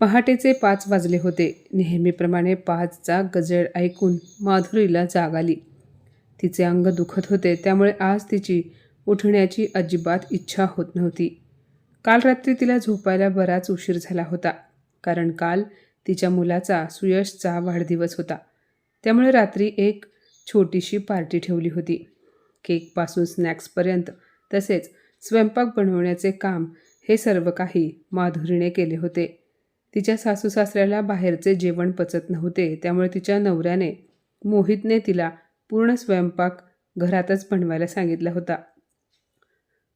पहाटेचे पाच वाजले होते. नेहमीप्रमाणे पाचचा गजर ऐकून माधुरीला जाग आली. तिचे अंग दुखत होते त्यामुळे आज तिची उठण्याची अजिबात इच्छा होत नव्हती. काल रात्री तिला झोपायला बराच उशीर झाला होता कारण काल तिच्या मुलाचा सुयशचा वाढदिवस होता. त्यामुळे रात्री एक छोटीशी पार्टी ठेवली होती. केकपासून स्नॅक्सपर्यंत तसेच स्वयंपाक बनवण्याचे काम हे सर्व काही माधुरीने केले होते. तिच्या सासू सासऱ्याला बाहेरचे जेवण पचत नव्हते त्यामुळे तिच्या नवऱ्याने मोहितने तिला पूर्ण स्वयंपाक घरातच बनवायला सांगितला होता.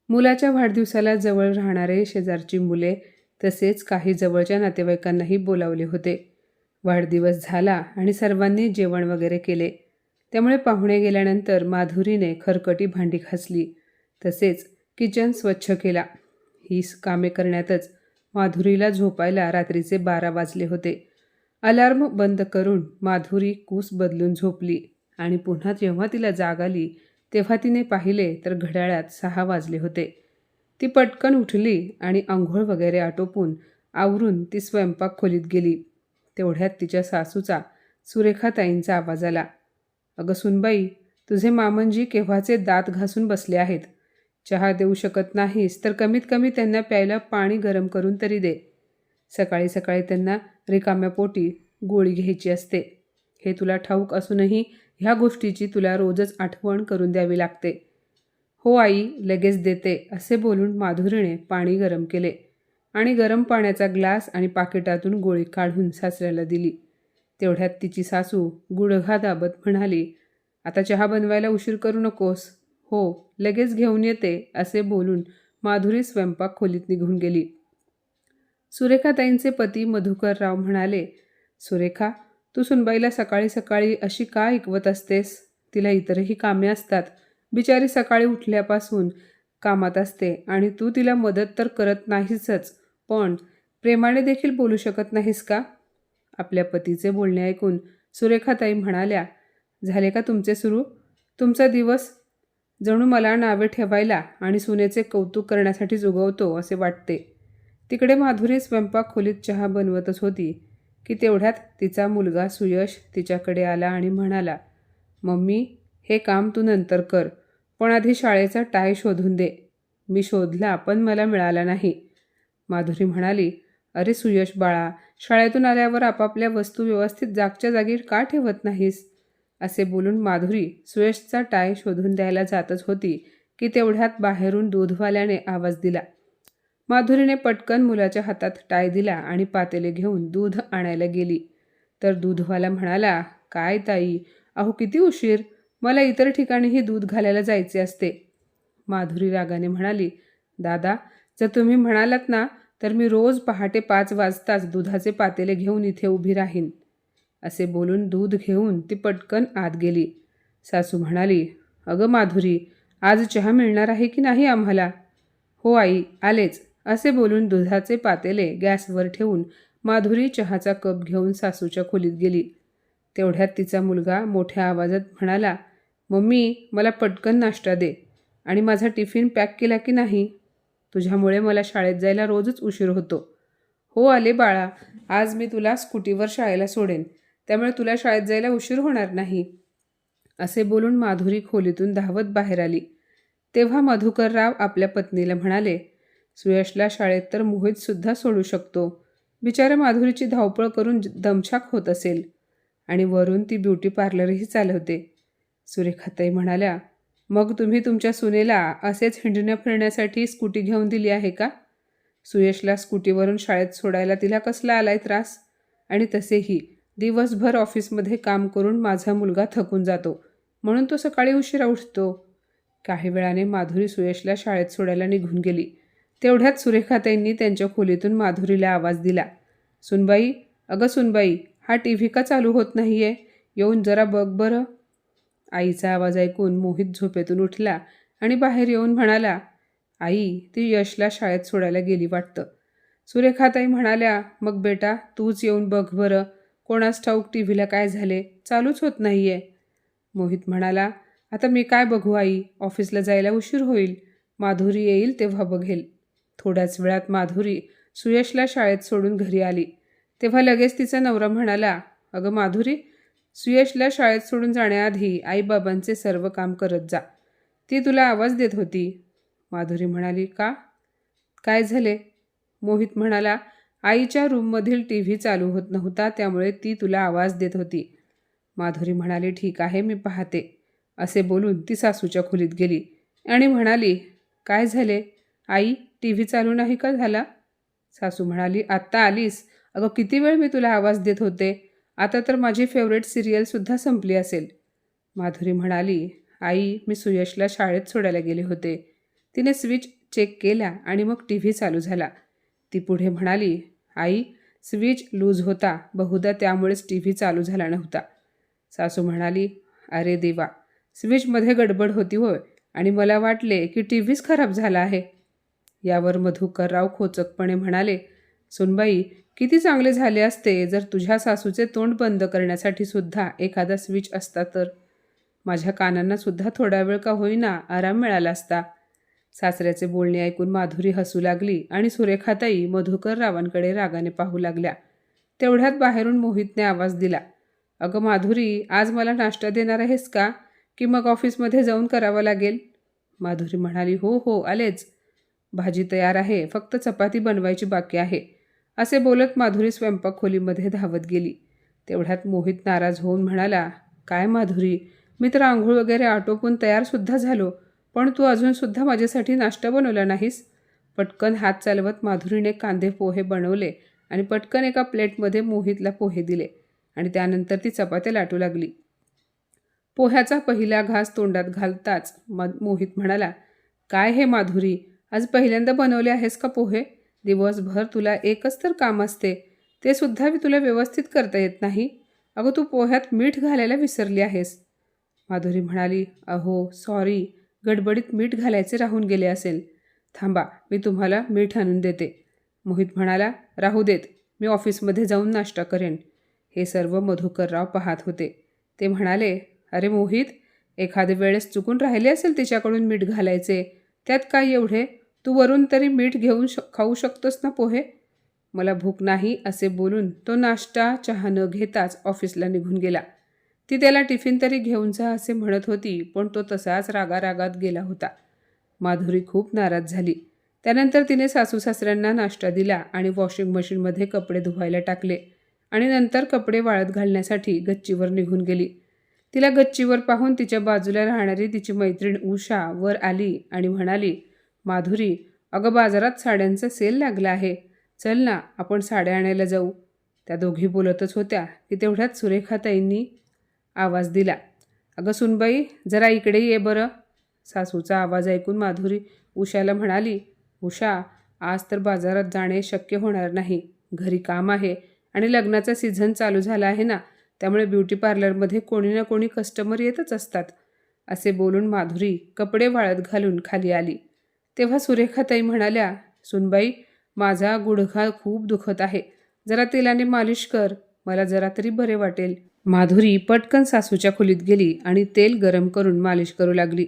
मुलाच्या वाढदिवसाला जवळ राहणारे शेजारची मुले तसेच काही जवळच्या नातेवाईकांनाही बोलावले होते. वाढदिवस झाला आणि सर्वांनी जेवण वगैरे केले. त्यामुळे पाहुणे गेल्यानंतर माधुरीने खरकटी भांडी घासली. तसेच किचन स्वच्छ केला. ही कामे करण्यातच माधुरीला झोपायला रात्रीचे बारा वाजले होते. अलार्म बंद करून माधुरी कूस बदलून झोपली आणि पुन्हा जेव्हा तिला जाग आली तेव्हा तिने पाहिले तर घड्याळात सहा वाजले होते. ती पटकन उठली आणि आंघोळ वगैरे आटोपून आवरून ती स्वयंपाक खोलीत गेली. तेवढ्यात तिच्या सासूचा सुरेखाताईंचा आवाज आला. अगं सुनबाई तुझे मामनजी केव्हाचे दात घासून बसले आहेत? चहा देऊ शकत नाहीस तर कमीत कमी त्यांना प्यायला पाणी गरम करून तरी दे. सकाळी सकाळी त्यांना रिकाम्या पोटी गोळी घ्यायची असते. हे तुला ठाऊक असूनही ह्या गोष्टीची तुला रोजच आठवण करून द्यावी लागते. हो आई लगेच देते असे बोलून माधुरीने पाणी गरम केले आणि गरम पाण्याचा ग्लास आणि पाकिटातून गोळी काढून सासऱ्याला दिली. तेवढ्यात तिची सासू गुडघा दाबत म्हणाली आता चहा बनवायला उशीर करू नकोस. हो लगेच घेऊन येते असे बोलून माधुरी स्वयंपाक खोलीत निघून गेली. सुरेखाताईंचे पती मधुकरराव म्हणाले सुरेखा तू सुनबाईला सकाळी सकाळी अशी का ऐकवत असतेस? तिला इतरही कामे असतात. बिचारी सकाळी उठल्यापासून कामात असते आणि तू तिला मदत तर करत नाहीसच पण प्रेमाने देखील बोलू शकत नाहीस का? आपल्या पतीचे बोलणे ऐकून सुरेखाताई म्हणाल्या झाले का तुमचे सुरू? तुमचा दिवस जणू मला नावे ठेवायला आणि सुनेचे कौतुक करण्यासाठी उगवतो असे वाटते. तिकडे माधुरी स्वयंपाक खोलीत चहा बनवतच होती की तेवढ्यात तिचा मुलगा सुयश तिच्याकडे आला आणि म्हणाला मम्मी हे काम तू नंतर कर पण आधी शाळेचा टाय शोधून दे. मी शोधला पण मला मिळाला नाही. माधुरी म्हणाली अरे सुयश बाळा शाळेतून आल्यावर आपापल्या वस्तू व्यवस्थित जागच्या जागी का ठेवत नाहीस? असे बोलून माधुरी सुयशचा टाय शोधून द्यायला जातच होती की तेवढ्यात बाहेरून दूधवाल्याने आवाज दिला. माधुरीने पटकन मुलाच्या हातात टाय दिला आणि पातेले घेऊन दूध आणायला गेली. तर दूधवाला म्हणाला काय ताई अहो किती उशीर मला इतर ठिकाणीही दूध घालायला जायचे असते. माधुरी रागाने म्हणाली दादा जर तुम्ही म्हणालात ना तर मी रोज पहाटे पाच वाजताच दुधाचे पातेले घेऊन इथे उभी राहीन. असे बोलून दूध घेऊन ती पटकन आत गेली. सासू म्हणाली अगं माधुरी आज चहा मिळणार आहे की नाही आम्हाला? हो आई आलेच. असे बोलून दुधाचे पातेले गॅसवर ठेवून माधुरी चहाचा कप घेऊन सासूच्या खोलीत गेली. तेवढ्यात तिचा मुलगा मोठ्या आवाजात म्हणाला मम्मी मला पटकन नाश्ता दे. आणि माझा टिफिन पॅक केला की नाही? तुझ्यामुळे मला शाळेत जायला रोजच उशीर होतो. हो आले बाळा आज मी तुला स्कूटीवर शाळेला सोडेन. त्यामुळे तुला शाळेत जायला उशीर होणार नाही. असे बोलून माधुरी खोलीतून धावत बाहेर आली. तेव्हा मधुकरराव आपल्या पत्नीला म्हणाले सुयशला शाळेत तर मोहितसुद्धा सोडू शकतो. बिचारा माधुरीची धावपळ करून दमछाक होत असेल. आणि वरून ती ब्युटी पार्लरही चालवते. सुरेखाताई म्हणाल्या मग तुम्ही तुमच्या सुनेला असेच हिंडण्या फिरण्यासाठी स्कूटी घेऊन दिली आहे का? सुयशला स्कूटीवरून शाळेत सोडायला तिला कसला आलाय त्रास? आणि तसेही दिवसभर ऑफिसमध्ये काम करून माझा मुलगा थकून जातो. म्हणून तो सकाळी उशिरा उठतो. काही वेळाने माधुरी सुयशला शाळेत सोडायला निघून गेली. तेवढ्यात सुरेखाताईंनी त्यांच्या खोलीतून माधुरीला आवाज दिला. सुनबाई अगं सुनबाई हा टी व्ही का चालू होत नाही आहे येऊन जरा बघ बरं. आईचा आवाज ऐकून मोहित झोपेतून उठला आणि बाहेर येऊन म्हणाला आई ती यशला शाळेत सोडायला गेली वाटतं. सुरेखाताई म्हणाल्या मग बेटा तूच येऊन बघ बरं. कोणास ठाऊक टी व्हीला काय झाले? चालूच होत नाही आहे मोहित म्हणाला आता मी काय बघू आई? ऑफिसला जायला उशीर होईल. माधुरी येईल तेव्हा बघेल. थोड्याच वेळात माधुरी सुयशला शाळेत सोडून घरी आली. तेव्हा लगेच तिचा नवरा म्हणाला अगं माधुरी सुयशला शाळेत सोडून जाण्याआधी आईबाबांचे सर्व काम करत जा. ती तुला आवाज देत होती. माधुरी म्हणाली का? काय झाले? मोहित म्हणाला आईच्या रूममधील टी व्ही चालू होत नव्हता त्यामुळे ती तुला आवाज देत होती. माधुरी म्हणाली ठीक आहे मी पाहते. असे बोलून ती सासूच्या खोलीत गेली आणि म्हणाली काय झाले? आई टी व्ही चालू नाही का झाला? सासू म्हणाली आत्ता आलीस. अगं किती वेळ मी तुला आवाज देत होते? आता तर माझी फेवरेट सिरियलसुद्धा संपली असेल. माधुरी म्हणाली आई मी सुयशला शाळेत सोडायला गेले होते. तिने स्विच चेक केला आणि मग टी व्ही चालू झाला. ती पुढे म्हणाली आई स्विच लूज होता. बहुधा त्यामुळेच टी व्ही चालू झाला नव्हता. सासू म्हणाली अरे देवा स्विचमध्ये गडबड होती होय आणि मला वाटले की टी व्हीच खराब झाला आहे. यावर मधुकरराव खोचकपणे म्हणाले सुनबाई किती चांगले झाले असते जर तुझ्या सासूचे तोंड बंद करण्यासाठी सुद्धा एखादा स्विच असता तर? माझ्या कानांना सुद्धा थोडा वेळ का होईना आराम मिळाला असता. सासऱ्याचे बोलणे ऐकून माधुरी हसू लागली आणि सुरेखाताई मधुकर रावांकडे रागाने पाहू लागल्या. तेवढ्यात बाहेरून मोहितने आवाज दिला अगं माधुरी आज मला नाश्ता देणार आहेस का? की मग ऑफिसमध्ये जाऊन करावं लागेल? माधुरी म्हणाली हो हो आलेच. भाजी तयार आहे फक्त चपाती बनवायची बाकी आहे. असे बोलत माधुरी स्वयंपाक खोलीमध्ये धावत गेली. तेवढ्यात मोहित नाराज होऊन म्हणाला काय माधुरी मी तर आंघोळ वगैरे आटोपून तयारसुद्धा झालो. पण तू अजूनसुद्धा माझ्यासाठी नाश्ता बनवला नाहीस. पटकन हात चालवत माधुरीने कांदे पोहे बनवले आणि पटकन एका प्लेटमध्ये मोहितला पोहे दिले आणि त्यानंतर ती चपात्या लाटू लागली. पोह्याचा पहिला घास तोंडात घालताच म मोहित म्हणाला काय हे माधुरी आज पहिल्यांदा बनवले आहेस का पोहे? दिवसभर तुला एकच तर काम असते ते सुद्धा मी तुला व्यवस्थित करता येत नाही. अगं तू पोह्यात मीठ घालायला विसरली आहेस. माधुरी म्हणाली अहो सॉरी गडबडीत मीठ घालायचे राहून गेले असेल. थांबा मी तुम्हाला मीठ आणून देते. मोहित म्हणाला राहू देत मी ऑफिसमध्ये जाऊन नाश्ता करेन. हे सर्व मधुकरराव पाहत होते. ते म्हणाले अरे मोहित एखाद्या वेळेस चुकून राहिले असेल तिच्याकडून मीठ घालायचे. त्यात काय एवढे? तू वरून तरी मीठ घेऊन श खाऊ शकतोस ना पोहे? मला भूक नाही असे बोलून तो नाश्ता चहा न घेताच ऑफिसला निघून गेला. ती त्याला टिफिन तरी घेऊन जा असे म्हणत होती पण तो तसाच रागारागात गेला होता. माधुरी खूप नाराज झाली. त्यानंतर तिने सासू सासऱ्यांना नाश्ता दिला आणि वॉशिंग मशीनमध्ये कपडे धुवायला टाकले आणि नंतर कपडे वाळत घालण्यासाठी गच्चीवर निघून गेली. तिला गच्चीवर पाहून तिच्या बाजूला राहणारी तिची मैत्रीण उषा वर आली आणि म्हणाली माधुरी अगं बाजारात साड्यांचा सेल लागला आहे. चल ना आपण साड्या आणायला जाऊ. त्या दोघी बोलतच होत्या की तेवढ्यात सुरेखाताईंनी आवाज दिला. अगं सुनबाई जरा इकडे ये बरं. सासूचा आवाज ऐकून माधुरी उषाला म्हणाली उषा आज तर बाजारात जाणे शक्य होणार नाही. घरी काम आहे आणि लग्नाचा सीझन चालू झाला आहे ना त्यामुळे ब्युटी पार्लरमध्ये कोणी ना कोणी कस्टमर येतच असतात. असे बोलून माधुरी कपडे वाळत घालून खाली आली. तेव्हा सुरेखाताई म्हणाल्या सुनबाई माझा गुडघा खूप दुखत आहे. जरा तेलाने मालिश कर. मला जरा तरी बरे वाटेल. माधुरी पटकन सासूच्या खोलीत गेली आणि तेल गरम करून मालिश करू लागली.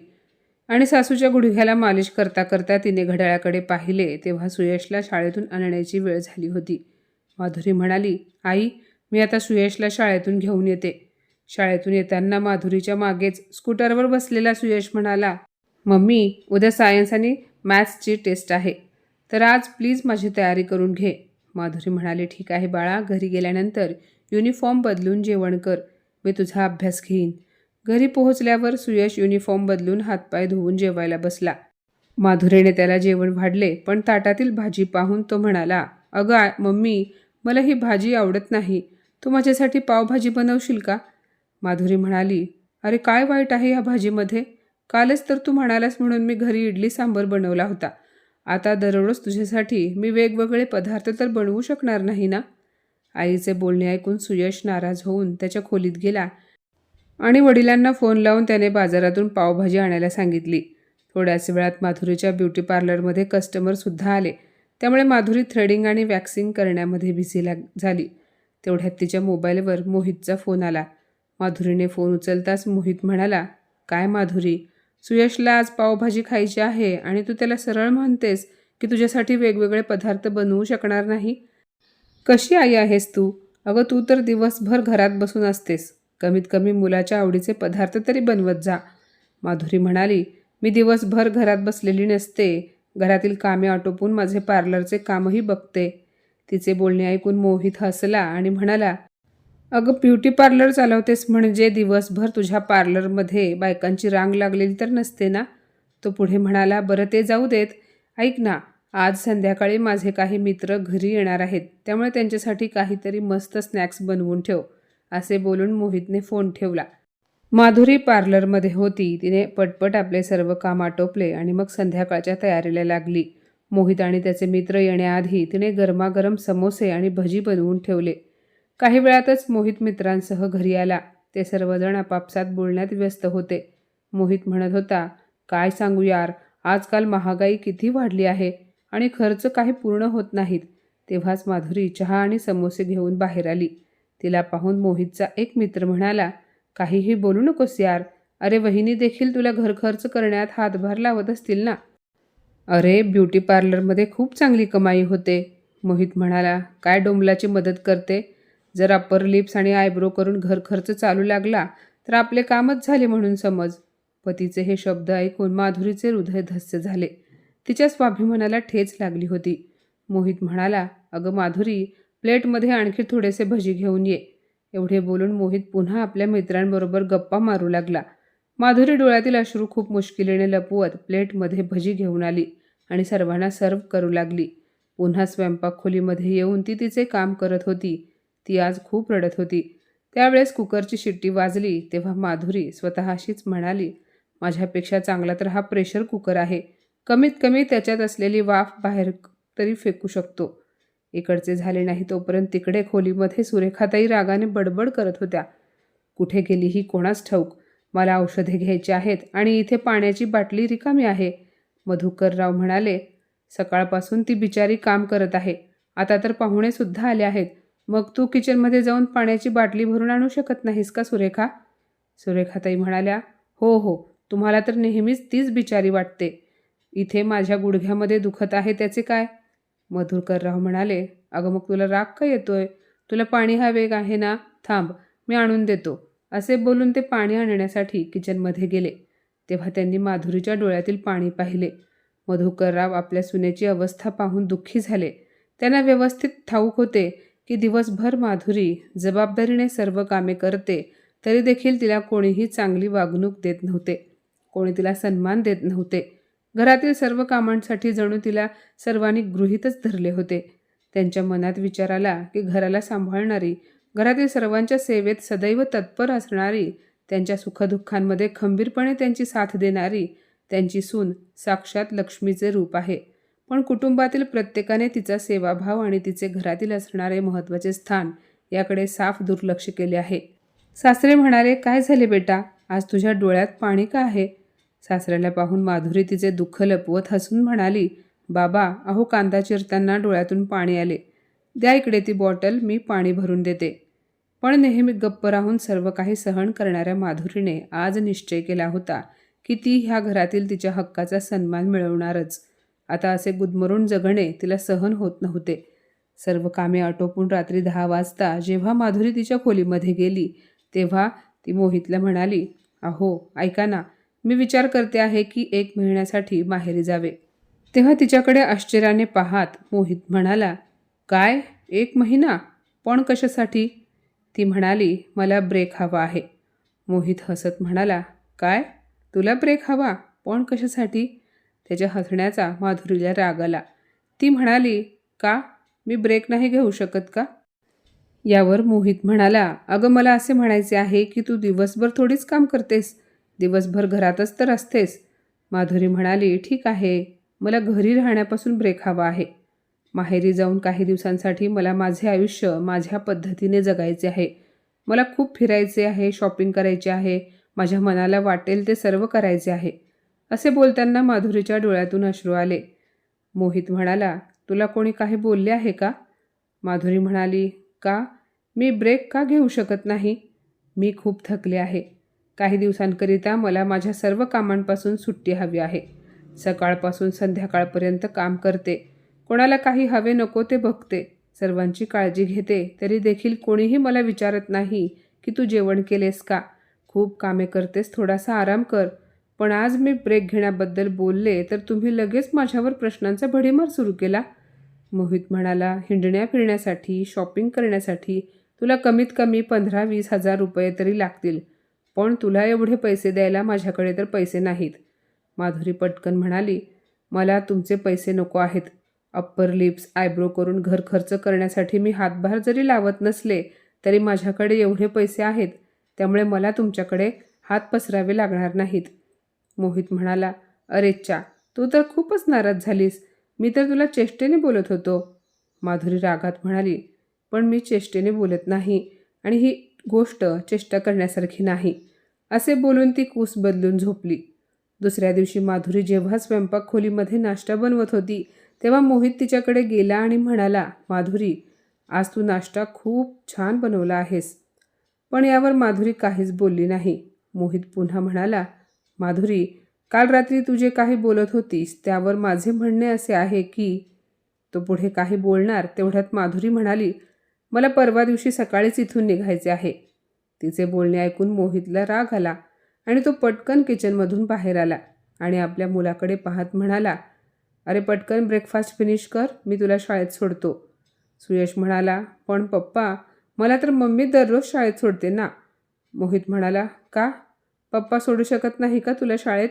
आणि सासूच्या गुडघ्याला मालिश करता करता तिने घड्याळाकडे पाहिले तेव्हा सुयशला शाळेतून आणण्याची वेळ झाली होती. माधुरी म्हणाली आई मी आता सुयशला शाळेतून घेऊन येते. शाळेतून येताना माधुरीच्या मागेच स्कूटरवर बसलेला सुयश म्हणाला मम्मी उद्या सायन्स आणि मॅथ्सची टेस्ट आहे तर आज प्लीज माझी तयारी करून घे. माधुरी म्हणाली ठीक आहे बाळा घरी गेल्यानंतर युनिफॉर्म बदलून जेवण कर मी तुझा अभ्यास घेईन. घरी पोहोचल्यावर सुयश युनिफॉर्म बदलून हातपाय धुवून जेवायला बसला. माधुरीने त्याला जेवण वाढले पण ताटातील भाजी पाहून तो म्हणाला अगं मम्मी मला ही भाजी आवडत नाही. तू माझ्यासाठी पावभाजी बनवशील का? माधुरी म्हणाली अरे काय वाईट आहे या भाजीमध्ये? कालच तर तू म्हणालास म्हणून मी घरी इडली सांबर बनवला होता. आता दररोज तुझ्यासाठी मी वेगवेगळे पदार्थ तर बनवू शकणार नाही ना? आईचे बोलणे ऐकून सुयश नाराज होऊन त्याच्या खोलीत गेला आणि वडिलांना फोन लावून त्याने बाजारातून पावभाजी आणायला सांगितली. थोड्याच वेळात माधुरीच्या ब्युटी पार्लरमध्ये कस्टमरसुद्धा आले. त्यामुळे माधुरी थ्रेडिंग आणि वॅक्सिंग करण्यामध्ये बिझी लाग झाली. तेवढ्यात तिच्या मोबाईलवर मोहितचा फोन आला. माधुरीने फोन उचलताच मोहित म्हणाला काय माधुरी? सुयशला आज पावभाजी खायची आहे आणि तू त्याला सरळ म्हणतेस की तुझ्यासाठी वेगवेगळे पदार्थ बनवू शकणार नाही? कशी आई आहेस तू? अगं तू तर दिवसभर घरात बसून असतेस. कमीत कमी मुलाच्या आवडीचे पदार्थ तरी बनवत जा. माधुरी म्हणाली मी दिवसभर घरात बसलेली नसते. घरातील कामे आटोपून माझे पार्लरचे कामही बघते. तिचे बोलणे ऐकून मोहित हसला आणि म्हणाला अगं ब्युटी पार्लर चालवतेस म्हणजे दिवसभर तुझ्या पार्लरमध्ये बायकांची रांग लागलेली तर नसते ना? तो पुढे म्हणाला बरं ते जाऊ देत. ऐक ना आज संध्याकाळी माझे काही मित्र घरी येणार आहेत त्यामुळे त्यांच्यासाठी काहीतरी मस्त स्नॅक्स बनवून ठेव असे बोलून मोहितने फोन ठेवला. माधुरी पार्लरमध्ये होती तिने पटपट आपले सर्व काम आटोपले आणि मग संध्याकाळच्या तयारीला लागली. मोहित आणि त्याचे मित्र येण्याआधी तिने गरमागरम समोसे आणि भजी बनवून ठेवले. काही वेळातच मोहित मित्रांसह घरी आला. ते सर्वजण आपापसात बोलण्यात व्यस्त होते. मोहित म्हणत होता काय सांगू यार आजकाल महागाई किती वाढली आहे. आणि खर्च काही पूर्ण होत नाहीत. तेव्हाच माधुरी चहा आणि समोसे घेऊन बाहेर आली. तिला पाहून मोहितचा एक मित्र म्हणाला काहीही बोलू नकोस यार. अरे वहिनी देखील तुला घर खर्च करण्यात हातभार लावत असतील ना? अरे ब्युटी पार्लरमध्ये खूप चांगली कमाई होते. मोहित म्हणाला काय डोंबलाची मदत करते? जर अप्पर लिप्स आणि आयब्रो करून घर खर्च चालू लागला तर आपले कामच झाले म्हणून समज. पतीचे हे शब्द ऐकून माधुरीचे हृदय धस्य झाले. तिच्या स्वाभिमानाला ठेच लागली होती. मोहित म्हणाला अगं माधुरी प्लेटमध्ये आणखी थोडेसे भजी घेऊन ये. एवढे बोलून मोहित पुन्हा आपल्या मित्रांबरोबर गप्पा मारू लागला. माधुरी डोळ्यातील अश्रू खूप मुश्किलीने लपवत प्लेटमध्ये भजी घेऊन आली आणि सर्वांना सर्व करू लागली. पुन्हा स्वयंपाक खोलीमध्ये येऊन ती तिचे काम करत होती. ती आज खूप रडत होती. त्यावेळेस कुकरची शिट्टी वाजली तेव्हा माधुरी स्वतःशीच म्हणाली माझ्यापेक्षा चांगला तर हा प्रेशर कुकर आहे. कमीत कमी त्याच्यात असलेली वाफ बाहेर तरी फेकू शकतो. इकडचे झाले नाही तोपर्यंत तिकडे खोलीमध्ये सुरेखाताई रागाने बडबड करत होत्या. कुठे गेली ही कोणाच ठाऊक? मला औषधे घ्यायची आहेत आणि इथे पाण्याची बाटली रिकामी आहे. मधुकरराव म्हणाले सकाळपासून ती बिचारी काम करत आहे. आता तर पाहुणेसुद्धा आले आहेत. मग तू किचनमध्ये जाऊन पाण्याची बाटली भरून आणू शकत नाहीस का सुरेखा? सुरेखाताई म्हणाल्या हो हो. तुम्हाला तर नेहमीच तीच बिचारी वाटते. इथे माझ्या गुडघ्यामध्ये दुखत आहे त्याचे काय? मधुरकरराव म्हणाले अगं मग तुला राग का येतोय? तुला पाणी हवे आहे ना? थांब मी आणून देतो. असे बोलून ते पाणी आणण्यासाठी किचनमध्ये गेले. तेव्हा त्यांनी माधुरीच्या डोळ्यातील पाणी पाहिले. मधुकरराव आपल्या सुनेची अवस्था पाहून दुःखी झाले. त्यांना व्यवस्थित ठाऊक होते की दिवसभर माधुरी जबाबदारीने सर्व कामे करते तरी देखील तिला कोणीही चांगली वागणूक देत नव्हते. कोणी तिला सन्मान देत नव्हते. घरातील सर्व कामांसाठी जणू तिला सर्वांनी गृहीतच धरले होते. त्यांच्या मनात विचार आला की घराला सांभाळणारी घरातील सर्वांच्या सेवेत सदैव तत्पर असणारी त्यांच्या सुखदुःखांमध्ये खंबीरपणे त्यांची साथ देणारी त्यांची सून साक्षात लक्ष्मीचे रूप आहे. पण कुटुंबातील प्रत्येकाने तिचा सेवाभाव आणि तिचे घरातील असणारे महत्त्वाचे स्थान याकडे साफ दुर्लक्ष केले आहे. सासरे म्हणाले काय झाले बेटा? आज तुझ्या डोळ्यात पाणी का आहे? सासऱ्याला पाहून माधुरी तिचे दुःख लपवत हसून म्हणाली बाबा अहो कांदा चिरताना डोळ्यातून पाणी आले. द्या इकडे ती बॉटल मी पाणी भरून देते. पण नेहमी गप्प राहून सर्व काही सहन करणाऱ्या माधुरीने आज निश्चय केला होता की ती ह्या घरातील तिच्या हक्काचा सन्मान मिळवणारच. आता असे गुदमरून जगणे तिला सहन होत नव्हते. सर्व कामे आटोपून रात्री दहा वाजता जेव्हा माधुरी तिच्या खोलीमध्ये गेली तेव्हा ती मोहितला म्हणाली अहो ऐका ना मी विचार करते आहे की एक महिन्यासाठी माहेरी जावे. तेव्हा तिच्याकडे आश्चर्याने पाहात मोहित म्हणाला काय? एक महिना? पण कशासाठी? ती म्हणाली मला ब्रेक हवा आहे. मोहित हसत म्हणाला काय? तुला ब्रेक हवा? पण कशासाठी? त्याच्या हसण्याचा माधुरीला राग आला. ती म्हणाली का? मी ब्रेक नाही घेऊ शकत का? यावर मोहित म्हणाला अगं मला असे म्हणायचे आहे की तू दिवसभर थोडीच काम करतेस. दिवसभर घरातच तर असतेस. माधुरी म्हणाली ठीक आहे. मला घरी राहण्यापासून ब्रेक हवा आहे. माहेरी जाऊन काही दिवसांसाठी मला माझे आयुष्य माझ्या पद्धतीने जगायचे आहे. मला खूप फिरायचे आहे शॉपिंग करायचे आहे. माझ्या मनाला वाटेल ते सर्व करायचे आहे. असे बोलताना माधुरीच्या डोळ्यातून अश्रू आले. मोहित म्हणाला तुला कोणी काही बोलले आहे का? माधुरी म्हणाली का? मी ब्रेक का घेऊ शकत नाही? मी खूप थकले आहे. काही दिवसांकरिता मला माझ्या सर्व कामांपासून सुट्टी हवी आहे. सकाळपासून संध्याकाळपर्यंत काम करते. कोणाला काही हवे नको ते बघते. सर्वांची काळजी घेते तरी देखील कोणीही मला विचारत नाही की तू जेवण केलेस का? खूप कामे करतेस थोडासा आराम कर. पण आज मी ब्रेक घेण्याबद्दल बोलले तर तुम्ही लगेच माझ्यावर प्रश्नांचा भडीमार सुरू केला. मोहित म्हणाला हिंडण्या फिरण्यासाठी शॉपिंग करण्यासाठी तुला कमीत कमी पंधरा वीस हजार रुपये तरी लागतील. पण तुला एवढे पैसे द्यायला माझ्याकडे तर पैसे नाहीत. माधुरी पटकन म्हणाली मला तुमचे पैसे नको आहेत. अप्पर लिप्स आयब्रो करून घर खर्च करण्यासाठी मी हातभार जरी लावत नसले तरी माझ्याकडे एवढे पैसे आहेत त्यामुळे मला तुमच्याकडे हात पसरावे लागणार नाहीत. मोहित म्हणाला अरेच्चा तू तर खूपच नाराज झालीस. मी तर तुला चेष्टेने बोलत होतो. माधुरी रागात म्हणाली पण मी चेष्टेने बोलत नाही आणि ही गोष्ट चेष्टा करण्यासारखी नाही. असे बोलून ती कूस बदलून झोपली. दुसऱ्या दिवशी माधुरी जेव्हा स्वयंपाक खोलीमध्ये नाश्ता बनवत होती तेव्हा मोहित तिच्याकडे गेला आणि म्हणाला माधुरी आज तू नाश्ता खूप छान बनवला आहेस. पण यावर माधुरी काहीच बोलली नाही. मोहित पुन्हा म्हणाला माधुरी काल रात्री तू जे काही बोलत होतीस त्यावर माझे म्हणणे असे आहे की तो पुढे काही बोलणार तेवढ्यात माधुरी म्हणाली मला परवा दिवशी सकाळीच इथून निघायचे आहे. तिचे बोलणे ऐकून मोहितला राग आला आणि तो पटकन किचनमधून बाहेर आला आणि आपल्या मुलाकडे पाहत म्हणाला अरे पटकन ब्रेकफास्ट फिनिश कर मी तुला शाळेत सोडतो. सुयश म्हणाला पण पप्पा मला तर मम्मी दररोज शाळेत सोडते ना. मोहित म्हणाला का? पप्पा सोडू शकत नाही का तुला शाळेत?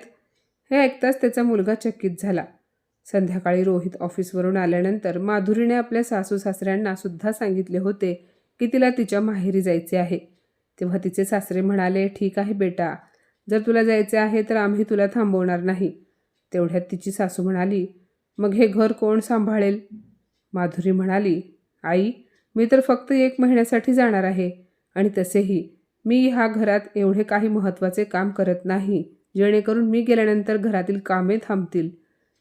हे ऐकताच त्याचा मुलगा चकित झाला. संध्याकाळी रोहित ऑफिसवरून आल्यानंतर माधुरीने आपल्या सासू सासऱ्यांना सुद्धा सांगितले होते की तिला तिच्या माहेरी जायचे आहे. तेव्हा तिचे सासरे म्हणाले ठीक आहे बेटा. जर तुला जायचे आहे तर आम्ही तुला थांबवणार नाही. तेवढ्यात तिची सासू म्हणाली मग हे घर कोण सांभाळेल? माधुरी म्हणाली आई मी तर फक्त एक महिन्यासाठी जाणार आहे आणि तसेही मी ह्या घरात एवढे काही महत्त्वाचे काम करत नाही. जेणेकरून मी गेल्यानंतर घरातील कामे थांबतील.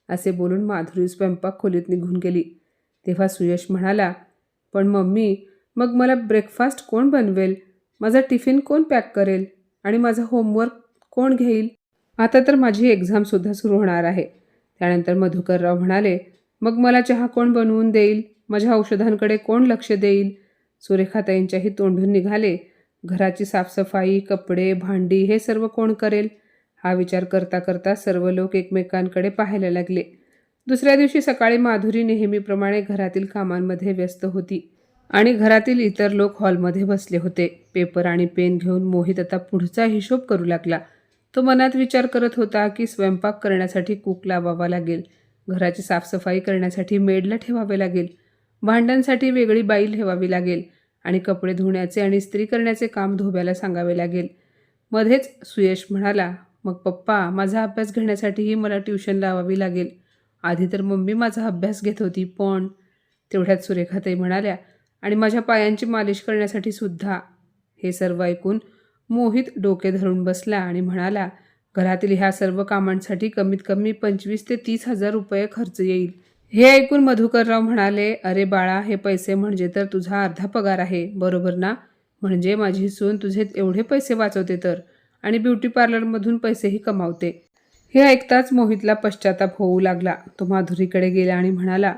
असे बोलून माधुरी स्वयंपाक खोलीत निघून गेली. तेव्हा सुयश म्हणाला पण मम्मी मग मला ब्रेकफास्ट कोण बनवेल? माझा टिफिन कोण पॅक करेल? आणि माझा होमवर्क कोण घेईल? आता तर माझी एक्झामसुद्धा सुरू होणार आहे. त्यानंतर मधुकरराव म्हणाले मग मला चहा कोण बनवून देईल? माझ्या औषधांकडे कोण लक्ष देईल? सुरेखाताईंच्याही तोंडून निघाले घराची साफसफाई कपडे भांडी हे सर्व कोण करेल? हा विचार करता करता सर्व लोक एकमेकांकडे पाहायला लागले. दुसऱ्या दिवशी सकाळी माधुरी नेहमीप्रमाणे घरातील कामांमध्ये व्यस्त होती आणि घरातील इतर लोक हॉलमध्ये बसले होते. पेपर आणि पेन घेऊन मोहित आता पुढचा हिशोब करू लागला. तो मनात विचार करत होता की स्वयंपाक करण्यासाठी कूक लावावा लागेल. घराची साफसफाई करण्यासाठी मेडला ठेवावे लागेल. भांड्यांसाठी वेगळी बाई ठेवावी लागेल आणि कपडे धुण्याचे आणि इस्त्री करण्याचे काम धोब्याला सांगावे लागेल. मध्येच सुयश म्हणाला मग पप्पा माझा अभ्यास घेण्यासाठीही मला ट्युशन लावावी लागेल. आधी तर मम्मी माझा अभ्यास घेत होती पण तेवढ्यात सुरेखाताई म्हणाल्या आणि माझ्या पायांची मालिश करण्यासाठी सुद्धा. हे सर्व ऐकून मोहित डोके धरून बसला आणि म्हणाला घरातील ह्या सर्व कामांसाठी कमीत कमी पंचवीस ते तीस हजार रुपये खर्च येईल. हे ऐकून मधुकरराव म्हणाले अरे बाळा हे पैसे म्हणजे तर तुझा अर्धा पगार आहे बरोबर ना? म्हणजे माझी सून तुझे एवढे पैसे वाचवते तर? आणि ब्युटी पार्लरमधून पैसेही कमावते. हे ऐकताच मोहितला पश्चाताप होऊ लागला. तो माधुरीकडे गेला आणि म्हणाला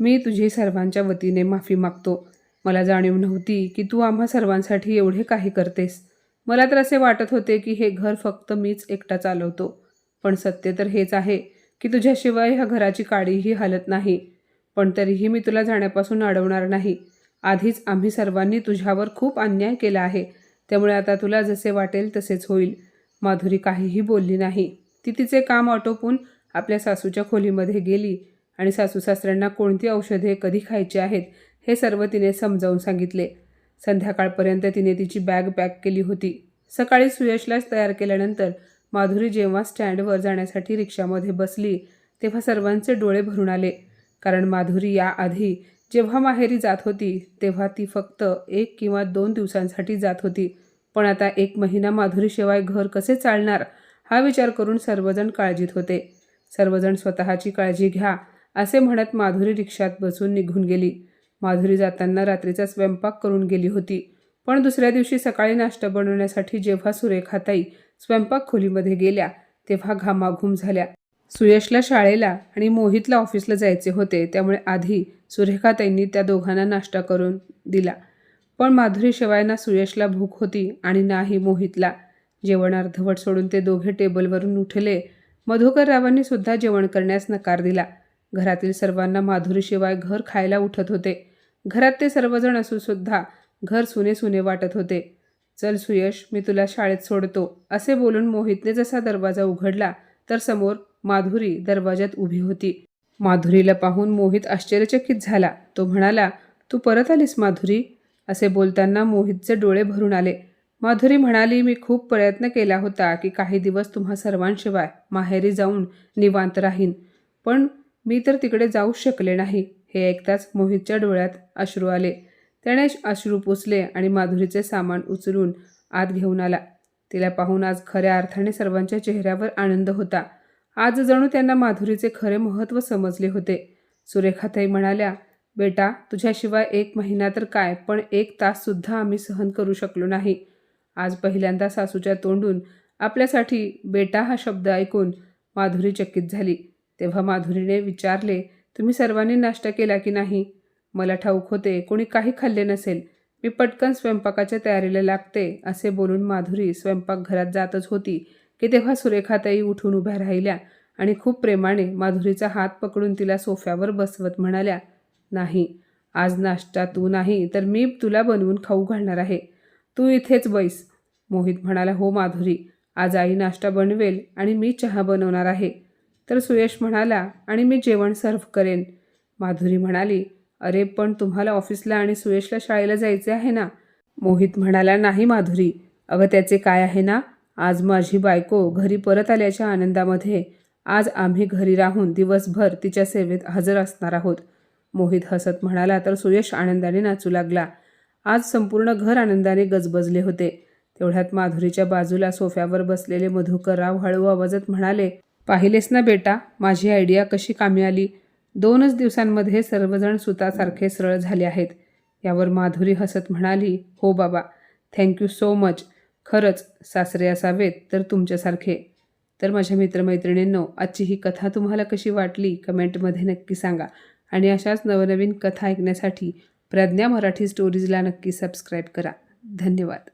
मी तुझी सर्वांच्या वतीने माफी मागतो. मला जाणीव नव्हती की तू आम्हा सर्वांसाठी एवढे काही करतेस. मला तर असे वाटत होते की हे घर फक्त मीच एकटा चालवतो. पण सत्य तर हेच आहे की तुझ्याशिवाय ह्या घराची काडीही हलत नाही. पण तरीही मी तुला जाण्यापासून अडवणार नाही. आधीच आम्ही सर्वांनी तुझ्यावर खूप अन्याय केला आहे. त्यामुळे आता तुला जसे वाटेल तसेच होईल. माधुरी काहीही बोलली नाही. ती तिचे काम आटोपून आपल्या सासूच्या खोलीमध्ये गेली आणि सासू सासऱ्यांना कोणती औषधे कधी खायची आहेत हे सर्व तिने समजावून सांगितले. संध्याकाळपर्यंत तिने तिची बॅग पॅक केली होती. सकाळी सुयशलाच तयार केल्यानंतर माधुरी जेव्हा स्टँडवर जाण्यासाठी रिक्षामध्ये बसली तेव्हा सर्वांचे डोळे भरून आले. कारण माधुरी याआधी जेव्हा माहेरी जात होती तेव्हा ती फक्त एक किंवा दोन दिवसांसाठी जात होती. पण आता एक महिना माधुरीशिवाय घर कसे चालणार हा विचार करून सर्वजण काळजीत होते. सर्वजण स्वतःची काळजी घ्या असे म्हणत माधुरी रिक्षात बसून निघून गेली. माधुरी जाताना रात्रीचा स्वयंपाक करून गेली होती पण दुसऱ्या दिवशी सकाळी नाश्ता बनवण्यासाठी जेव्हा सुरेखाताई स्वयंपाक खोलीमध्ये गेल्या तेव्हा घामाघूम झाल्या. सुयशला शाळेला आणि मोहितला ऑफिसला जायचे होते त्यामुळे आधी सुरेखाताईंनी त्या दोघांना नाश्ता करून दिला. पण माधुरीशिवाय ना सुयशला भूक होती आणि नाही मोहितला. जेवण अर्धवट सोडून ते दोघे टेबलवरून उठले. मधुकर रावांनी सुद्धा जेवण करण्यास नकार दिला. घरातील सर्वांना माधुरीशिवाय घर खायला उठत होते. घरात ते सर्वजण असूनसुद्धा घर सुने सुने वाटत होते. चल सुयश मी तुला शाळेत सोडतो असे बोलून मोहितने जसा दरवाजा उघडला तर समोर माधुरी दरवाजात उभी होती. माधुरीला पाहून मोहित आश्चर्यचकित झाला. तो म्हणाला तू परत आलीस माधुरी? असे बोलताना मोहितचे डोळे भरून आले. माधुरी म्हणाली मी खूप प्रयत्न केला होता की काही दिवस तुम्हा सर्वांशिवाय माहेरी जाऊन निवांत राहीन. पण मी तर तिकडे जाऊ शकले नाही. हे ऐकताच मोहितच्या डोळ्यात अश्रू आले. त्याने अश्रू पुसले आणि माधुरीचे सामान उचलून आत घेऊन आला. तिला पाहून आज खऱ्या अर्थाने सर्वांच्या चेहऱ्यावर आनंद होता. आज जणू त्यांना माधुरीचे खरे महत्त्व समजले होते. सुरेखाताई म्हणाल्या बेटा तुझ्याशिवाय एक महिना तर काय? पण एक ताससुद्धा आम्ही सहन करू शकलो नाही. आज पहिल्यांदा सासूच्या तोंडून आपल्यासाठी बेटा हा शब्द ऐकून माधुरी चकित झाली. तेव्हा माधुरीने विचारले तुम्ही सर्वांनी नाश्ता केला की नाही? मला ठाऊक होते कोणी काही खाल्ले नसेल. मी पटकन स्वयंपाकाच्या तयारीला लागते असे बोलून माधुरी स्वयंपाकघरात जातच होती की तेव्हा सुरेखाताई उठून उभ्या राहिल्या आणि खूप प्रेमाने माधुरीचा हात पकडून तिला सोफ्यावर बसवत म्हणाल्या नाही. आज नाश्ता तू नाही तर मी तुला बनवून खाऊ घालणार आहे. तू इथेच बैस. मोहित म्हणाला हो माधुरी आज आई नाश्ता बनवेल आणि मी चहा बनवणार आहे. तर सुयश म्हणाला आणि मी जेवण सर्व्ह करेन. माधुरी म्हणाली अरे पण तुम्हाला ऑफिसला आणि सुयशला शाळेला जायचे आहे ना? मोहित म्हणाला नाही माधुरी. अगं त्याचे काय आहे ना? आज माझी बायको घरी परत आल्याच्या आनंदामध्ये. आज आम्ही घरी राहून दिवसभर तिच्या सेवेत हजर असणार आहोत. मोहित हसत म्हणाला तर सुयश आनंदाने नाचू लागला. आज संपूर्ण घर आनंदाने गजबजले होते. तेवढ्यात माधुरीच्या बाजूला सोफ्यावर बसलेले मधुकरराव हळू आवाजात म्हणाले पाहिलेस ना बेटा माझी आयडिया कशी कामी आली दोनच दिवसांमध्ये सर्वजण सुतासारखे सरळ झाले आहेत यावर माधुरी हसत म्हणाली हो बाबा थँक्यू सो मच खरंच सासरे असावेत तर तुमच्यासारखे. तर माझ्या मित्रमैत्रिणींनो आजची ही कथा तुम्हाला कशी वाटली? कमेंटमध्ये नक्की सांगा. आणि अशाच नवनवीन कथा ऐकण्यासाठी प्रज्ञा मराठी स्टोरीजला नक्की सबस्क्राईब करा. धन्यवाद.